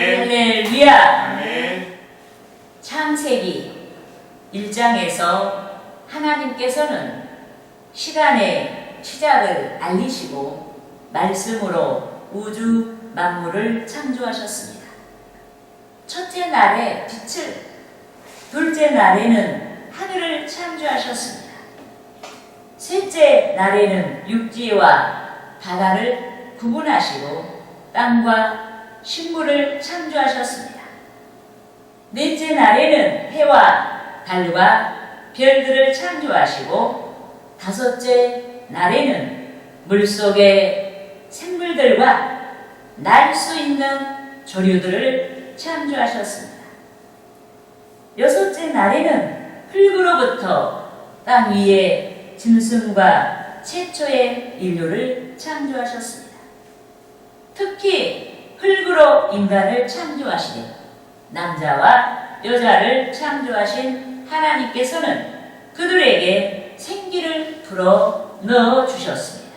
할렐루야! 아멘. 창세기 1장에서 하나님께서는 시간의 시작을 알리시고 말씀으로 우주 만물을 창조하셨습니다. 첫째 날에 빛을, 둘째 날에는 하늘을 창조하셨습니다. 셋째 날에는 육지와 바다를 구분하시고 땅과 식물을 창조하셨습니다. 넷째 날에는 해와 달과 별들을 창조하시고 다섯째 날에는 물속의 생물들과 날 수 있는 조류들을 창조하셨습니다. 여섯째 날에는 흙으로부터 땅 위에 짐승과 최초의 인류를 창조하셨습니다. 특히 흙으로 인간을 창조하시되 남자와 여자를 창조하신 하나님께서는 그들에게 생기를 불어 넣어 주셨습니다.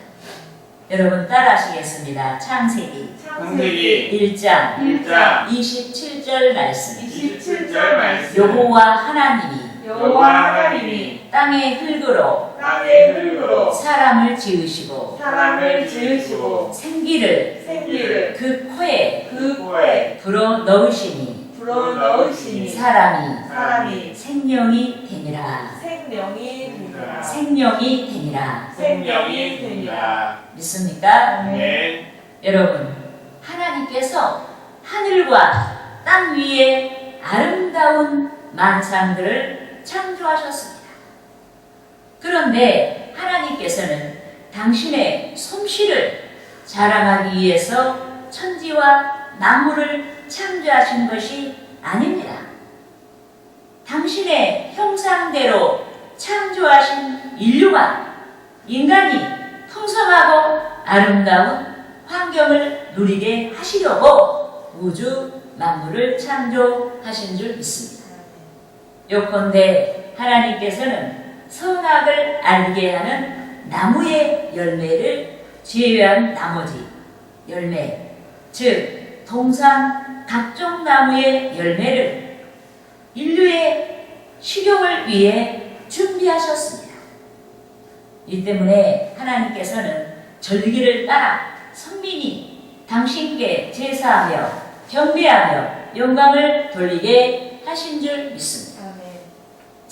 여러분 따라하시겠습니다. 창세기 창세기 1장 1장 27절 말씀. 27절 말씀. 여호와 하나님이 여호와 하나님이 땅의 흙으로 땅의 흙으로 사람을 지으시고 사람을 지으시고 생기를 생기를 그 코에 그 코에 불어 넣으시니 불어 넣으시니 사람이 사람이 생명이 되니라. 생명이 되니라 생명이 되니라. 생명이 되니라. 믿습니까? 아멘. 여러분, 하나님께서 하늘과 땅 위에 아름다운 만상들을 창조하셨습니다. 그런데 하나님께서는 당신의 솜씨를 자랑하기 위해서 천지와 나무를 창조하신 것이 아닙니다. 당신의 형상대로 창조하신 인류와 인간이 풍성하고 아름다운 환경을 누리게 하시려고 우주 만물을 창조하신 줄 믿습니다. 요컨대 하나님께서는 선악을 알게 하는 나무의 열매를 제외한 나머지 열매, 즉 동산 각종 나무의 열매를 인류의 식용을 위해 준비하셨습니다. 이 때문에 하나님께서는 절기를 따라 선민이 당신께 제사하며 경배하며 영광을 돌리게 하신 줄 믿습니다.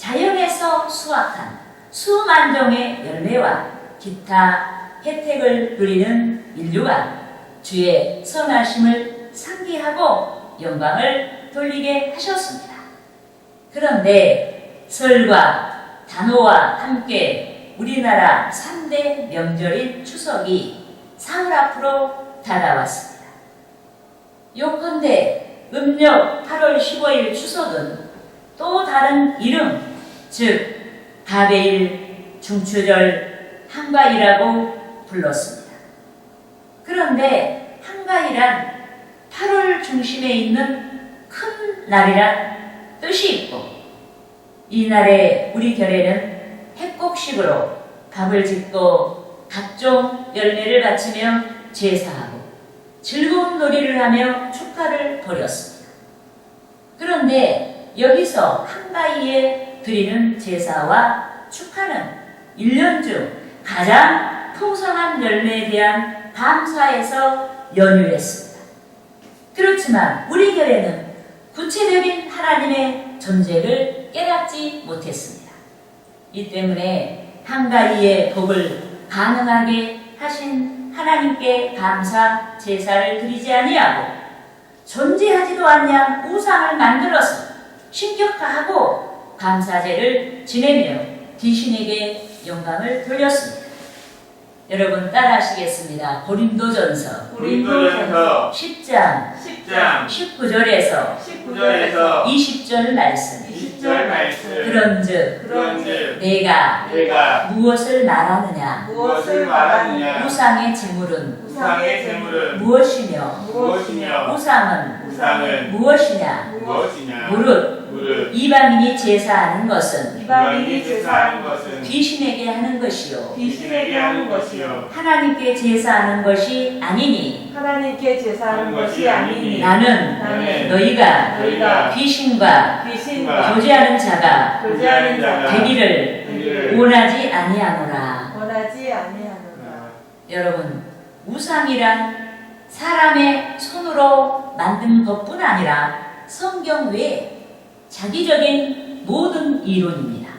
자연에서 수확한 수만 종의 열매와 기타 혜택을 누리는 인류가 주의 선하심을 상기하고 영광을 돌리게 하셨습니다. 그런데 설과 단오와 함께 우리나라 3대 명절인 추석이 사흘 앞으로 다가왔습니다. 요컨대 음력 8월 15일 추석은 또 다른 이름, 즉 가베일, 중추절, 한가이라고 불렀습니다. 그런데 한가이란 8월 중심에 있는 큰 날이란 뜻이 있고 이 날에 우리 결에는 핵곡식으로 밥을 짓고 각종 열매를 바치며 제사하고 즐거운 놀이를 하며 축하를 벌였습니다. 그런데 여기서 한가위에 드리는 제사와 축하는 1년 중 가장 풍성한 열매에 대한 감사에서 연유했습니다. 그렇지만 우리 결에는 구체적인 하나님의 존재를 깨닫지 못했습니다. 이 때문에 한가위의 복을 가능하게 하신 하나님께 감사 제사를 드리지 아니하고 존재하지도 않냐 우상을 만들어서 신격화하고 감사제를 지내며 귀신에게 영광을 돌렸습니다. 여러분 따라하시겠습니다. 고린도전서 고린도전서 10장 10장 19절에서 19절에서 20절 말씀 20절 말씀. 그런즉 그런즉 내가 내가 무엇을 말하느냐 무엇을 말하느냐 우상의 재물은 우상의 재물은 무엇이며 무엇이며 우상은 우상은 무엇이냐 무엇이냐 무릇 무릇 이방인이 제사하는 것은 이방인이 제사하는 것은 귀신에게 하는 것이요 귀신에게 하는 것이요 하나님께 제사하는 것이 아니니 하나님께 제사하는 것이 아니니 나는 나는 너희가 너희가 귀신과 귀신과 교제하는 자가 교제하는 자가 되기를 되기를 원하지 아니하노라. 원하지 아니하노라. 여러분 우상이란 사람의 손으로 만든 것뿐 아니라 성경 외에 자기적인 모든 이론입니다.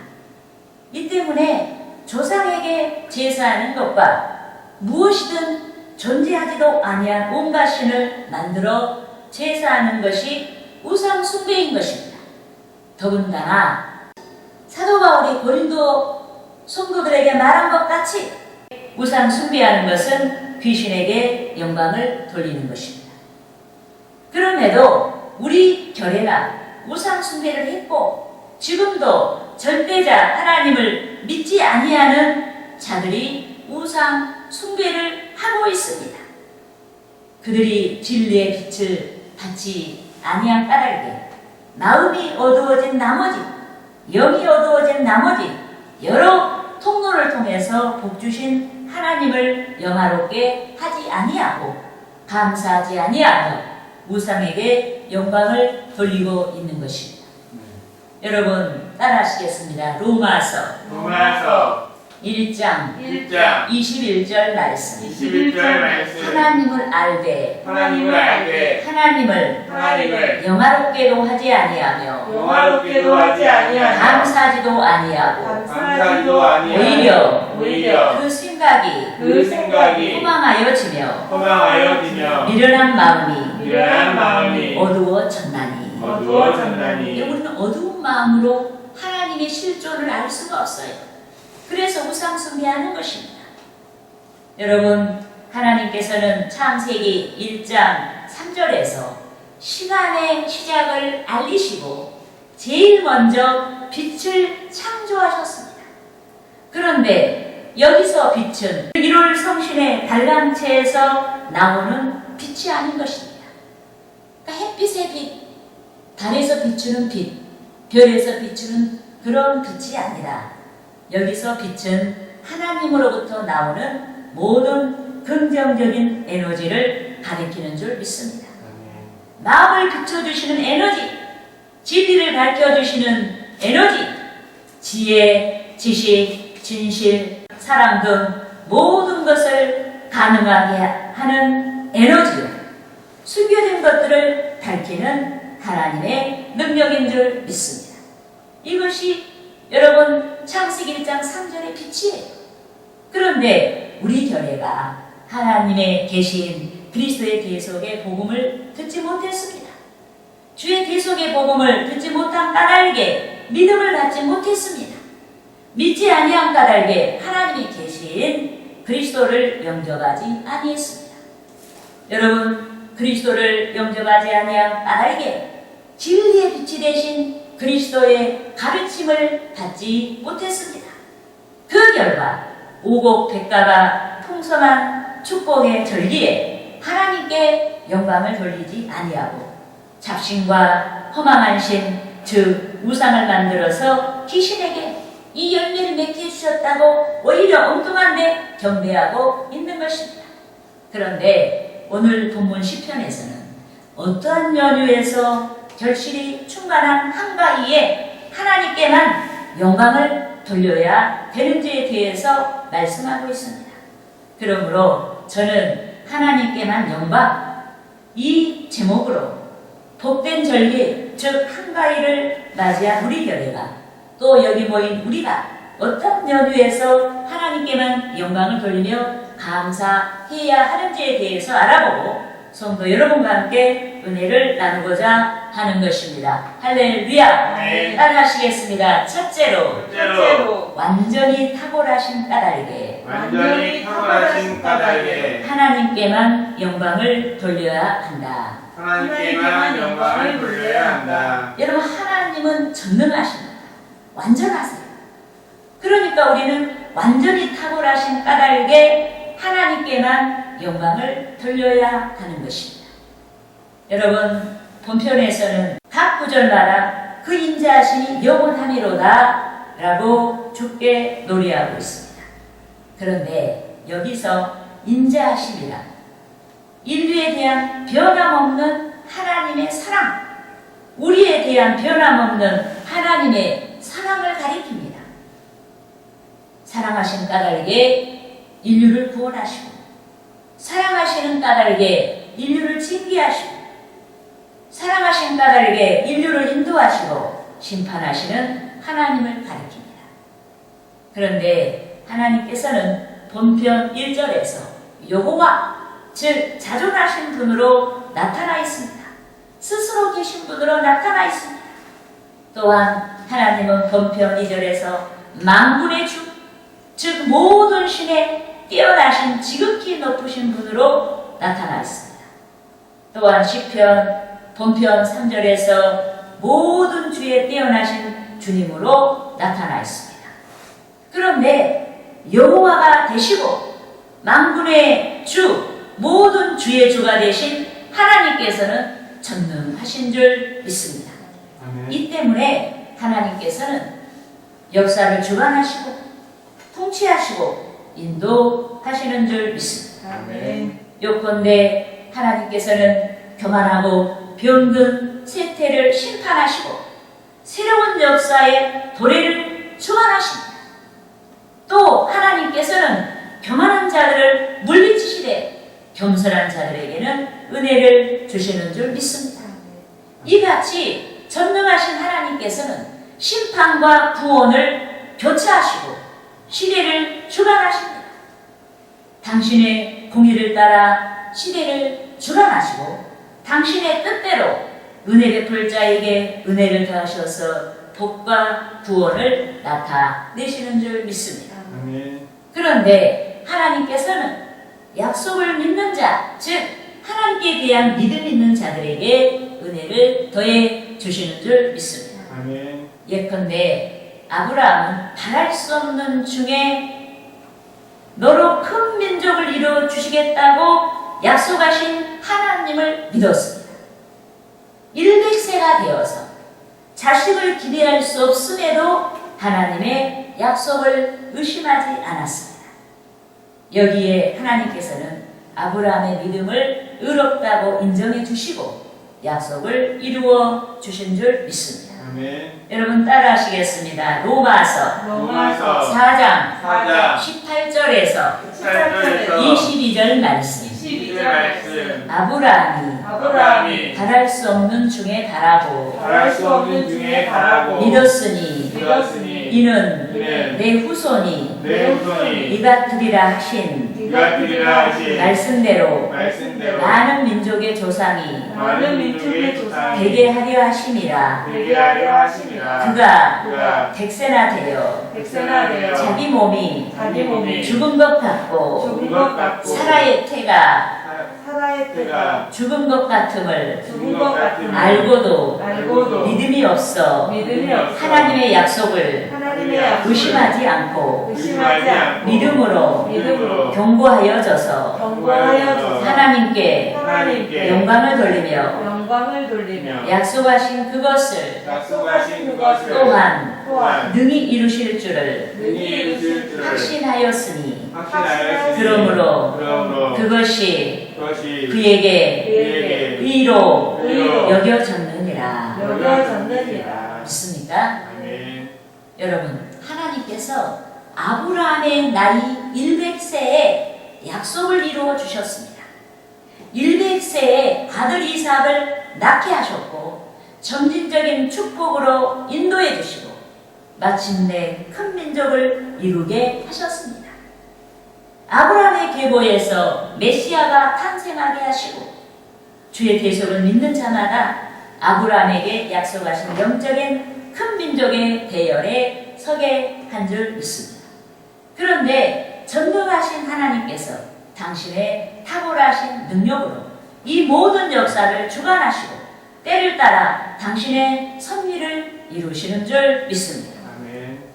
이 때문에 조상에게 제사하는 것과 무엇이든 존재하지도 아니한 온갖 신을 만들어 제사하는 것이 우상 숭배인 것입니다. 더군다나 사도 바울이 고린도 성도들에게 말한 것 같이 우상 숭배하는 것은 귀신에게 영광을 돌리는 것입니다. 그럼에도 우리 교회가 우상 숭배를 했고 지금도 절대자 하나님을 믿지 아니하는 자들이 우상 숭배를 하고 있습니다. 그들이 진리의 빛을 받지 아니한 까닭에 마음이 어두워진 나머지 영이 어두워진 나머지 여러 통로를 통해서 복 주신 하나님을 영화롭게 하지 아니하고 감사하지 아니하며 우상에게 영광을 돌리고 있는 것입니다. 여러분 따라하시겠습니다. 로마서 로마서 1장 1장. 21절 말씀. 21절 말씀. 하나님을 알되 하나님을 알되 하나님을 하나님을 영화롭게도 하지 아니하며 영화롭게도 하지 아니하며 감사하지도 아니하고 감사하지도 아니하며 오히려 오히려 그 생각이 그 생각이 호망하여지며 허망하여지며 미련한 마음이 미련한 마음이 어두워졌나니. 어두워졌나니. 우리는 어두운 마음으로 하나님의 실존을 알 수가 없어요. 그래서 우상 숭배하는 것입니다. 여러분 하나님께서는 창세기 1장 3절에서 시간의 시작을 알리시고 제일 먼저 빛을 창조하셨습니다. 그런데 여기서 빛은 1월 성신의 달랑체에서 나오는 빛이 아닌 것입니다. 그러니까 햇빛의 빛, 달에서 비추는 빛, 별에서 비추는 그런 빛이 아니라 여기서 빛은 하나님으로부터 나오는 모든 긍정적인 에너지를 가리키는 줄 믿습니다. 마음을 비춰주시는 에너지, 진리를 밝혀주시는 에너지, 지혜, 지식, 진실, 사랑 등 모든 것을 가능하게 하는 에너지요. 숨겨진 것들을 밝히는 하나님의 능력인 줄 믿습니다. 이것이 여러분 창세기 1장 3절의 빛이에요. 그런데 우리 교회가 하나님의 계신 그리스도의 계속의 복음을 듣지 못했습니다. 주의 계속의 복음을 듣지 못한 까닭에 믿음을 갖지 못했습니다. 믿지 아니한 까닭에 하나님이 계신 그리스도를 영접하지 아니했습니다. 여러분 그리스도를 영접하지 아니한 까닭에 진리의 빛이 되신 그리스도의 가르침을 받지 못했습니다. 그 결과 오곡 백가가 풍성한 축복의 절기에 하나님께 영광을 돌리지 아니하고 잡신과 허망한 신, 즉 우상을 만들어서 귀신에게 이 열매를 맺게 해주셨다고 오히려 엉뚱한데 경배하고 있는 것입니다. 그런데 오늘 본문 시편에서는 어떠한 연유에서 결실이 충만한 한가위에 하나님께만 영광을 돌려야 되는지에 대해서 말씀하고 있습니다. 그러므로 저는 하나님께만 영광 이 제목으로 복된 절기 즉 한가위를 맞이한 우리 교회가 또 여기 모인 우리가 어떤 연유에서 하나님께만 영광을 돌리며 감사해야 하는지에 대해서 알아보고 성도 여러분과 함께 은혜를 나누고자 하는 것입니다. 할렐루야! 네. 따라하시겠습니다. 첫째로 첫째로 첫째로 완전히 탁월하신 까닭에 완전히 탁월하신 까닭에 하나님께만 영광을 돌려야 한다. 하나님께만 영광을 돌려야 한다. 여러분 하나님은 전능하십니다. 완전하세요. 그러니까 우리는 완전히 탁월하신 까닭에 하나님께만 영광을 돌려야 하는 것입니다. 여러분 본편에서는 각 구절마다 그 인자하심이 영원하미로다 라고 주께 노래하고 있습니다. 그런데 여기서 인자하심이란 인류에 대한 변함없는 하나님의 사랑, 우리에 대한 변함없는 하나님의 사랑을 가리킵니다. 사랑하신 까닭에 인류를 구원하시고, 사랑하시는 까닭에 인류를 징계하시고, 사랑하신 까닭에 인류를 인도하시고, 심판하시는 하나님을 가리킵니다. 그런데 하나님께서는 본편 1절에서 여호와 즉 자존하신 분으로 나타나 있습니다. 스스로 계신 분으로 나타나 있습니다. 또한 하나님은 본편 2절에서 만군의 주, 즉 모든 신에 뛰어나신 지극히 높으신 분으로 나타나 있습니다. 또한 시편 본편 3절에서 모든 주에 뛰어나신 주님으로 나타나 있습니다. 그런데 여호와가 되시고 만군의 주 모든 주의 주가 되신 하나님께서는 전능하신 줄 믿습니다. 아멘. 이 때문에 하나님께서는 역사를 주관하시고 통치하시고 인도하시는 줄 믿습니다. 아멘. 요컨대 하나님께서는 교만하고 병든 세태를 심판하시고 새로운 역사의 도래를 주관하십니다. 또 하나님께서는 교만한 자들을 물리치시되 겸손한 자들에게는 은혜를 주시는 줄 믿습니다. 이같이 전능하신 하나님께서는 심판과 구원을 교체하시고 시대를 주관하십니다. 당신의 공의를 따라 시대를 주관하시고 당신의 뜻대로 은혜 베풀 자에게 은혜를 더하셔서 복과 구원을 나타내시는 줄 믿습니다. 아멘. 그런데 하나님께서는 약속을 믿는 자, 즉 하나님께 대한 믿음 있는 자들에게 은혜를 더해 주시는 줄 믿습니다. 아멘. 예컨대 아브라함은 바랄 수 없는 중에 너로 큰 민족을 이루어 주시겠다고 약속하신 하나님을 믿었습니다. 100세가 되어서 자식을 기대할 수 없음에도 하나님의 약속을 의심하지 않았습니다. 여기에 하나님께서는 아브라함의 믿음을 의롭다고 인정해 주시고 약속을 이루어 주신 줄 믿습니다. 아멘. 여러분 따라하시겠습니다. 로마서 로마서 4장 4장 18절에서 18절에서 22절 말씀 22절 말씀 아브라함이 아브라함이 달할 수 없는 중에 달하고 바랄 수 없는 중에 바라고 믿었으니 믿었으니 이는 이는 내 후손이 내 후손이 이가 되리라 하신 네가 드리라 하신 말씀대로 말씀대로 많은 민족의 조상이 많은 민족의 조상이 되게 하려 하심이라. 되게 하려 하심이라. 그가 그가 백세나 되어 백세나 되어 자기 몸이 자기 몸이 죽은 것 같고 죽은 것 같고 사라의 태가 살아의 때가 때가 죽은 것 같음을 죽은 것 같은 알고도 알고도 믿음이 없어 믿음이 없어 하나님의 약속을 하나님의 약속을 의심하지 않고 의심하지 않고 믿음으로 믿음으로 경고하여져서 경고하여져서 하나님께 하나님께 영광을 돌리며 영광을 돌리며 약속하신 그것을 약속하신 그것을 또한 또한 능히 이루실 줄을 능히 이루실 줄을 확신하였으니 확신하였으니 그러므로 그러므로 그것이 그 것이 그에게 그에게 의로 의로 여겨졌느니라 여겨졌느니라 믿습니까? 아멘. 여러분 하나님께서 아브라함의 나이 100세에 약속을 이루어 주셨습니다. 100세에 아들 이삭을 낳게 하셨고 점진적인 축복으로 인도해 주시고 마침내 큰 민족을 이루게 하셨습니다. 아브라함의 계보에서 메시아가 탄생하게 하시고 주의 계속을 믿는 자마다 아브라함에게 약속하신 영적인 큰 민족의 대열에 서게 한 줄 믿습니다. 그런데 전능하신 하나님께서 당신의 탁월하신 능력으로 이 모든 역사를 주관하시고 때를 따라 당신의 섭리를 이루시는 줄 믿습니다.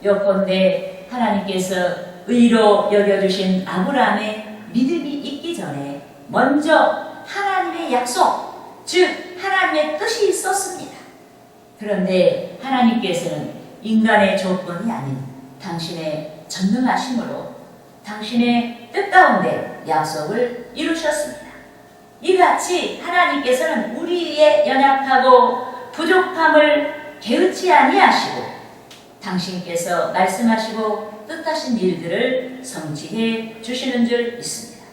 요컨대 하나님께서 의로 여겨주신 아브라함의 믿음이 있기 전에 먼저 하나님의 약속, 즉 하나님의 뜻이 있었습니다. 그런데 하나님께서는 인간의 조건이 아닌 당신의 전능하심으로 당신의 뜻 가운데 약속을 이루셨습니다. 이같이 하나님께서는 우리의 연약하고 부족함을 개의치 아니하시고 당신께서 말씀하시고 뜻하신 일들을 성취해 주시는 줄 믿습니다.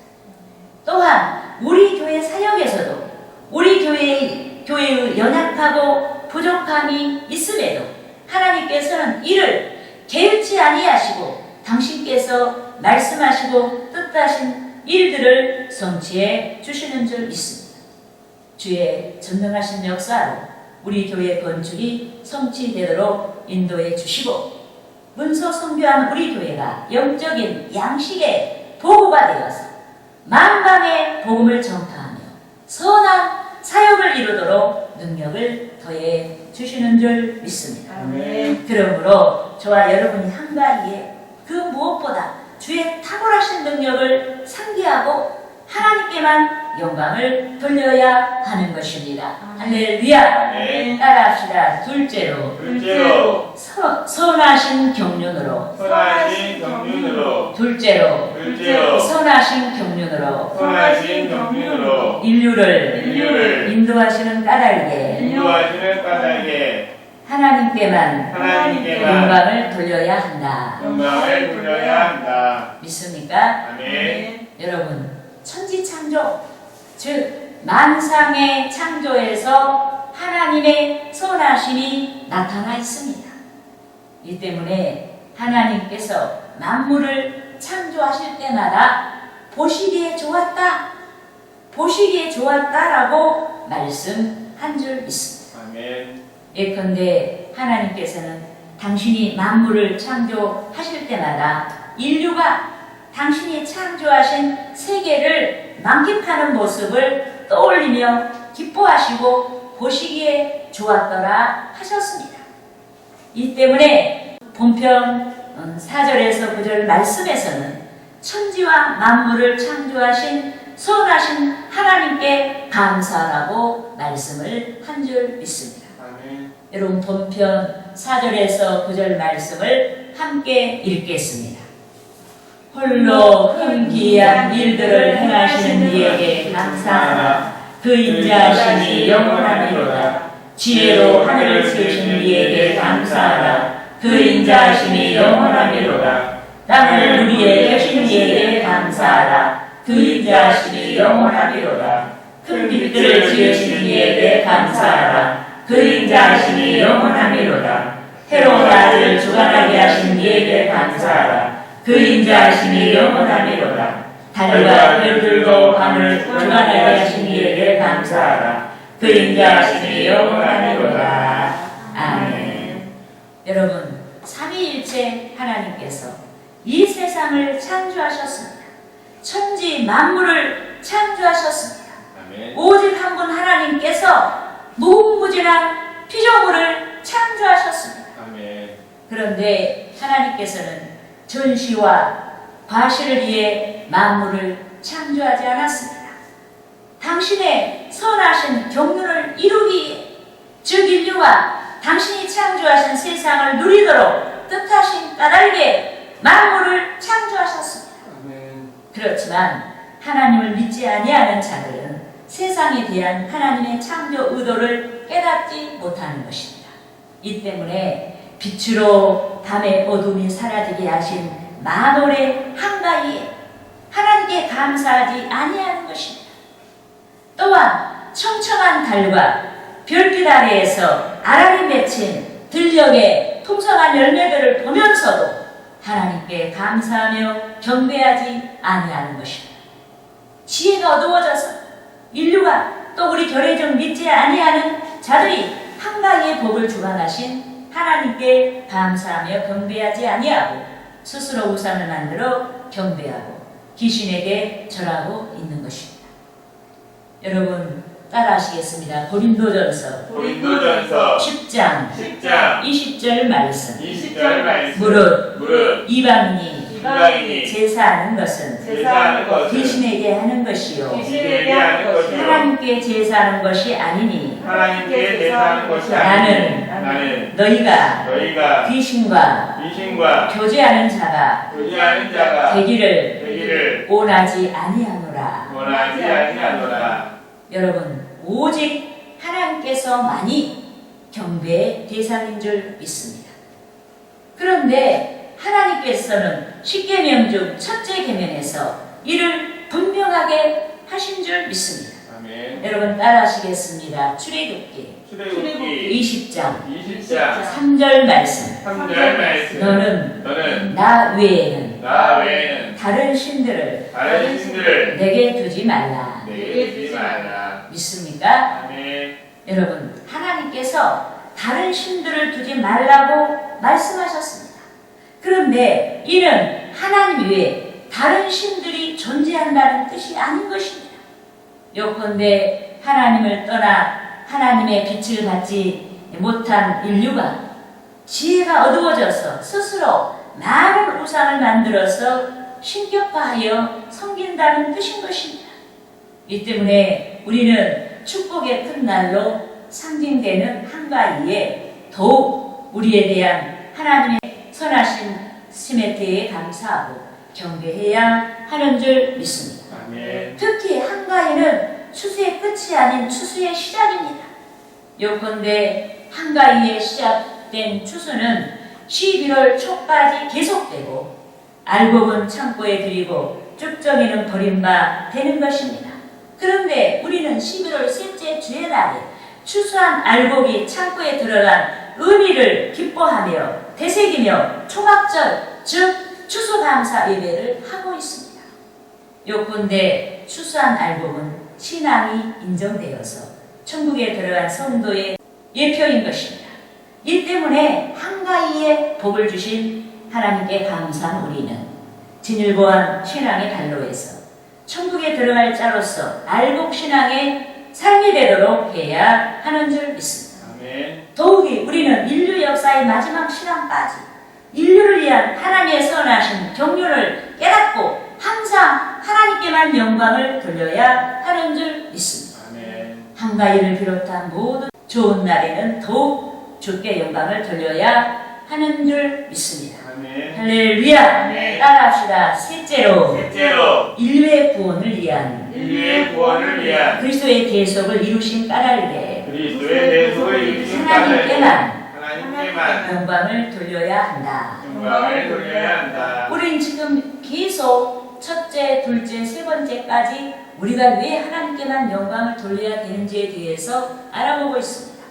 또한 우리 교회 사역에서도 우리 교회의, 교회의 연약하고 부족함이 있음에도 하나님께서는 이를 개의치 아니하시고 당신께서 말씀하시고 뜻하신 일들을 성취해 주시는 줄 믿습니다. 주의 전능하신 역사로 우리 교회 건축이 성취되도록 인도해 주시고 문서 성교한 우리 교회가 영적인 양식의 보고가 되어서 만방의 복음을 전파하며 선한 사역을 이루도록 능력을 더해 주시는 줄 믿습니다. 아멘. 그러므로 저와 여러분이 한가위에 그 무엇보다 주의 탁월하신 능력을 상기하고 하나님께만 영광을 돌려야 하는 것입니다. 할렐루야. 아멘. 따라합시다. 둘째로 둘째로 서, 선하신 경륜으로 선하신 경륜으로 둘째로 둘째로 선하신 경륜으로 선하신 경륜으로 인류를 인류를 인도하시는 까닭에 인도하시는 까닭에 하나님께만 하나님께만 영광을 돌려야 한다. 영광을 돌려야 한다. 믿습니까? 아멘. 여러분, 천지 창조, 즉 만상의 창조에서 하나님의 선하심이 나타나 있습니다. 이 때문에 하나님께서 만물을 창조하실 때마다 보시기에 좋았다, 보시기에 좋았다라고 말씀한 줄 믿습니다. 아멘. 예컨대 하나님께서는 당신이 만물을 창조하실 때마다 인류가 당신이 창조하신 세계를 만끽하는 모습을 떠올리며 기뻐하시고 보시기에 좋았더라 하셨습니다. 이 때문에 본편 4절에서 9절 말씀에서는 천지와 만물을 창조하신 선하신 하나님께 감사라고 말씀을 한 줄 믿습니다. 여러분 본편 4절에서 9절 말씀을 함께 읽겠습니다. 홀로 흠기한 일들을 행하시는 이에게 감사하나 그 인자하심이 영원하니로다. 지혜로 하늘을 지으신 이에게 감사하나 그 인자하심이 영원하니로다. 땅을 우리의 계신 이에게 감사하라. 그 인자하심이 영원하니로다. 큰 빛들을 지으신 이에게 감사하라. 그 인자하심이 영원하니로다. 해로운 날을 주관하게 하신 이에게 감사하라. 그 인 자 하심이 영원하니로다. 달과 별들도 밤을 주관하게 하신 이에게 감사하라. 그 인 자 하심이 영원하니로다. 아멘. 여러분, 삼위일체 하나님께서 이 세상을 창조하셨습니다. 천지 만물을 창조하셨습니다. 아멘. 오직 한 분 하나님께서 무궁무진한 피조물을 창조하셨습니다. 아멘. 그런데 하나님께서는 전시와 과실을 위해 만물을 창조하지 않았습니다. 당신의 선하신 경륜을 이루기 위해 즉 인류가 당신이 창조하신 세상을 누리도록 뜻하신 까닭에 만물을 창조하셨습니다. 아멘. 그렇지만 하나님을 믿지 아니하는 자들은 세상에 대한 하나님의 창조 의도를 깨닫지 못하는 것입니다. 이 때문에 빛으로 밤의 어둠이 사라지게 하신 만월의 한가위에 하나님께 감사하지 아니하는 것입니다. 또한 청청한 달과 별빛 아래에서 알알이 맺힌 들녘의 풍성한 열매들을 보면서도 하나님께 감사하며 경배하지 아니하는 것입니다. 지혜가 어두워져서 인류가 또 우리 결의적 믿지 아니하는 자들이 한가위의 복을 주관하신 하나님께 감사하며 경배하지 아니하고 스스로 우상을 만들어 경배하고 귀신에게 절하고 있는 것입니다. 여러분 따라하시겠습니다. 고린도전서 고린도전서 10장 10장 20절 말씀 20절 말씀 무릇 무릇 이방인 이 이방인이 제사하는 것은 제사하는 것은 귀신에게 하는 것이요. 귀신에게 하는 것이요. 하나님께 제사하는 것이 아니니. 하나님께 대사하는 것이 나는 아니니. 나는 너희가 너희가 귀신과 귀신과 교제하는 자가 교제하는 자가 되기를 되기를 원하지 아니하노라. 원하지 아니하노라. 여러분 오직 하나님께서만이 경배의 대상인 줄 믿습니다. 그런데 하나님께서는 십계명 중 첫째 계명에서 이를 분명하게 하신 줄 믿습니다. 아멘 여러분 따라하시겠습니다. 출애굽기 출애굽기 20장 20장 3절 말씀. 3절 말씀 너는 너는 나 외에는 나 외에는 다른 신들을 다른 신들을 내게 두지 말라. 내게 주지 말라 믿습니까? 아멘 여러분, 하나님께서 다른 신들을 두지 말라고 말씀하셨습니다. 그런데 이는 하나님 외에 다른 신들이 존재한다는 뜻이 아닌 것입니다. 요컨대 하나님을 떠나 하나님의 빛을 받지 못한 인류가 지혜가 어두워져서 스스로 많은 우상을 만들어서 신격화하여 섬긴다는 뜻인 것입니다. 이 때문에 우리는 축복의 큰 날로 상징되는 한가위에 더욱 우리에 대한 하나님의 선하신 대해 감사하고 경배해야 하는 줄 믿습니다. 아멘 특히 한가위는 추수의 끝이 아닌 추수의 시작입니다. 요컨대 한가위에 시작된 추수는 11월 초까지 계속되고 알곡은 창고에 들이고 쭉정이는 버린 바 되는 것입니다. 그런데 우리는 11월 셋째 주의 날에 추수한 알곡이 창고에 들어간 의미를 기뻐하며 되새기며 초막절 즉 추수감사 예배를 하고 있습니다. 요컨대 추수한 알곡은 신앙이 인정되어서 천국에 들어간 성도의 예표인 것입니다. 이 때문에 한가위에 복을 주신 하나님께 감사한 우리는 진일보한 신앙의 달로에서 천국에 들어갈 자로서 알곡 신앙의 삶이 되도록 해야 하는 줄 믿습니다. 아멘 더욱이 우리는 인류 역사의 마지막 시간까지 인류를 위한 하나님의 선하신 경륜을 깨닫고 항상 하나님께만 영광을 돌려야 하는 줄 믿습니다. 한가위를 비롯한 모든 좋은 날에는 더욱 주께 영광을 돌려야 하는 줄 믿습니다. 할렐루야! 따라합시다. 셋째로 셋째로 인류의 구원을 위한 인류의 구원을 위한 그리스도의 계속을 이루신 까닭에 이루신 까닭에 하나님께만 하나님께만 영광을 돌려야 한다. 영광을 돌려야 한다 우린 지금 계속 첫째, 둘째, 세 번째까지 우리가 왜 하나님께만 영광을 돌려야 되는지에 대해서 알아보고 있습니다.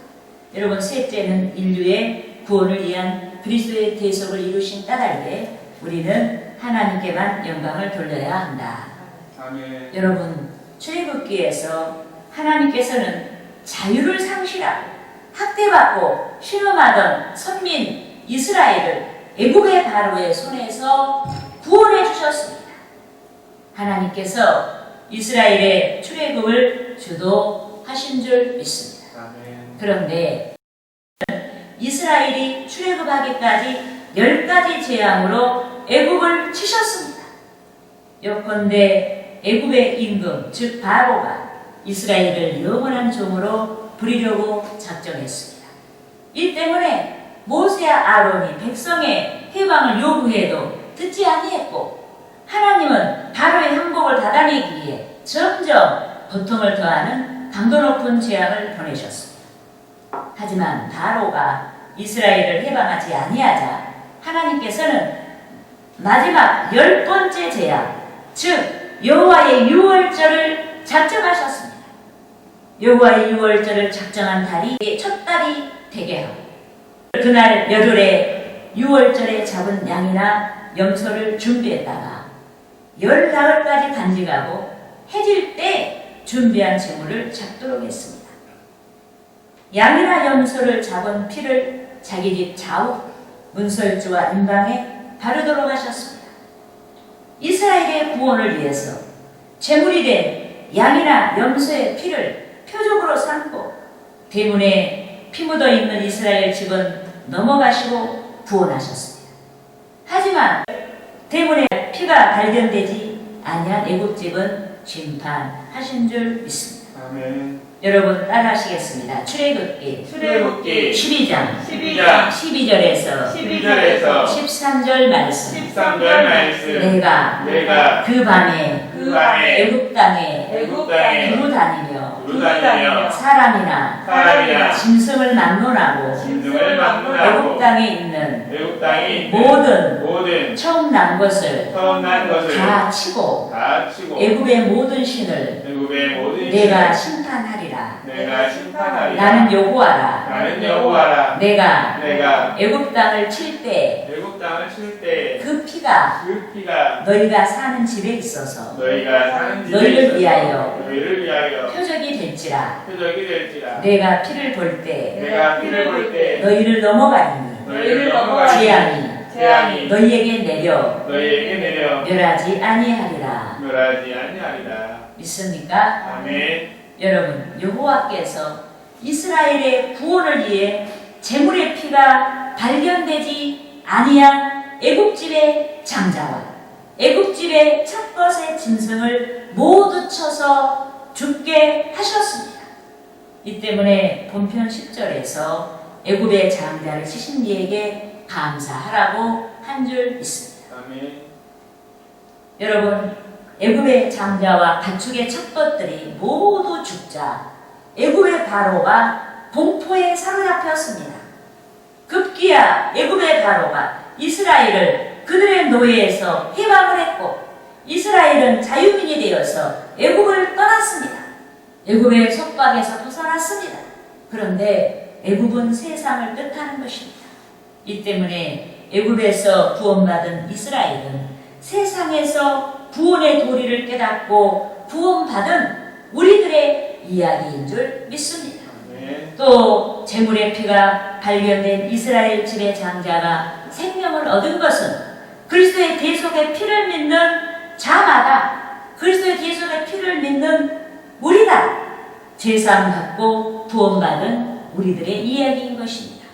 여러분, 셋째는 인류의 구원을 위한 그리스도의 대속을 이루신 까닭에 우리는 하나님께만 영광을 돌려야 한다. 아멘 여러분, 출애굽기에서 하나님께서는 자유를 상실하고 학대받고 신음하던 선민 이스라엘을 애굽의 바로의 손에서 구원해 주셨습니다. 하나님께서 이스라엘의 출애굽을 주도하신 줄 믿습니다. 아멘 그런데 이스라엘이 출애굽하기까지 열 가지 재앙으로 애굽을 치셨습니다. 요컨대 애굽의 임금 즉 바로가 이스라엘을 영원한 종으로 부리려고 작정했습니다. 이 때문에 모세와 아론이 백성의 해방을 요구해도 듣지 아니했고 하나님은 바로의 항복을 닫아내기 위해 점점 고통을 더하는 강도 높은 재앙을 보내셨습니다. 하지만 바로가 이스라엘을 해방하지 아니하자 하나님께서는 마지막 열 번째 재앙, 즉 여호와의 유월절을 작정하셨습니다. 여호와의 유월절을 작정한 달이 첫 달이 되게 하고 그날 열흘에 유월절에 잡은 양이나 염소를 준비했다가 열 나흘까지 간직하고 해질 때 준비한 재물을 잡도록 했습니다. 양이나 염소를 잡은 피를 자기 집 좌우 문설주와 임방에 바르도록 하셨습니다. 이스라엘의 구원을 위해서 제물이 된 양이나 염소의 피를 표적으로 삼고 대문에 피 묻어 있는 이스라엘 집은 넘어가시고 구원하셨습니다. 하지만 대문에 피가 발견되지 아니한 애굽 집은 심판하신 줄 믿습니다. 아멘. 여러분 따라하시겠습니다. 출애굽기 출애굽기 12장 12장 12절에서 12절에서 13절 말씀. 13절 말씀. 내가 내가 그 밤에 그 밤에 애굽 땅에 애굽 땅에 두루 다니며 두루 다니며 사람이나 사람이나 짐승을 막론하고 짐승을 애굽 막론하고 땅에 있는 애굽 땅에 있는 모든 모든 처음 난 것을 처음 난 것을 다 치고 다 치고 애굽의 모든 신을 애굽의 모든 내가 신을 심판하리라. 내가 심판하리라. 나는 여호와라. 나는 여호와라. 내가 내가 애굽 땅을 칠때그 애굽 땅을 칠 때 그 피가 피가 너희가 사는 집에 있어서 너희가 사는 집에 너희를 있어서 위하여 너희를 위하여 표적이 될지라. 표적이 될지라. 내가 피를 볼 때 내가 피를 볼 때 너희를 넘어가리니 너희를 넘어가지 재앙이 재앙이 너희에게 내려 너희에게 내려 멸하지 아니하리라. 멸하지 아니하리라. 믿습니까? 아멘. 여러분 여호와께서 이스라엘의 구원을 위해 제물의 피가 발견되지 아니한 애굽집의 장자와 애굽집의 첫것의 짐승을 모두 쳐서 죽게 하셨습니다. 이 때문에 본편 10절에서 애굽의 장자를 치신 이에게 감사하라고 한줄 믿습니다. 아멘. 여러분, 애굽의 장자와 가축의 첫것들이 모두 죽자 애굽의 바로가 공포에 사로잡혔습니다. 급기야 애굽의 바로가 이스라엘을 그들의 노예에서 해방을 했고 이스라엘은 자유민이 되어서 애굽을 떠났습니다. 애굽의 속박에서 벗어났습니다. 그런데 애굽은 세상을 뜻하는 것입니다. 이 때문에 애굽에서 구원받은 이스라엘은 세상에서 구원의 도리를 깨닫고 구원받은 우리들의 이야기인 줄 믿습니다. 아멘. 또 재물의 피가 발견된 이스라엘 집의 장자가 생명을 얻은 것은 그리스도의 대속의 피를 믿는 자마다 그리스도의 대속의 피를 믿는 우리가 죄사함 받고 구원받은 우리들의 이야기인 것입니다.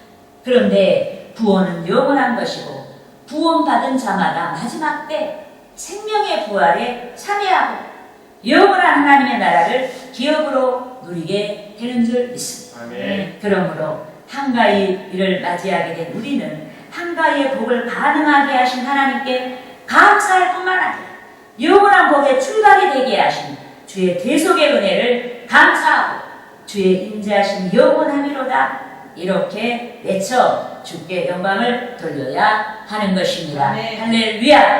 그런데 구원은 영원한 것이고 구원받은 자마다 마지막 때 생명의 부활에 참여하고 영원한 하나님의 나라를 기업으로 누리게 되는 줄 믿습니다. 아멘. 그러므로 한가위를 맞이하게 된 우리는 한가위의 복을 가능하게 하신 하나님께 감사할 뿐만 아니라 영원한 복의 출발이 되게 하신 주의 대속의 은혜를 감사하고 주의 인자하신 영원함이로다 이렇게 외쳐 주께 영광을 돌려야 하는 것입니다. 아멘. 할렐루야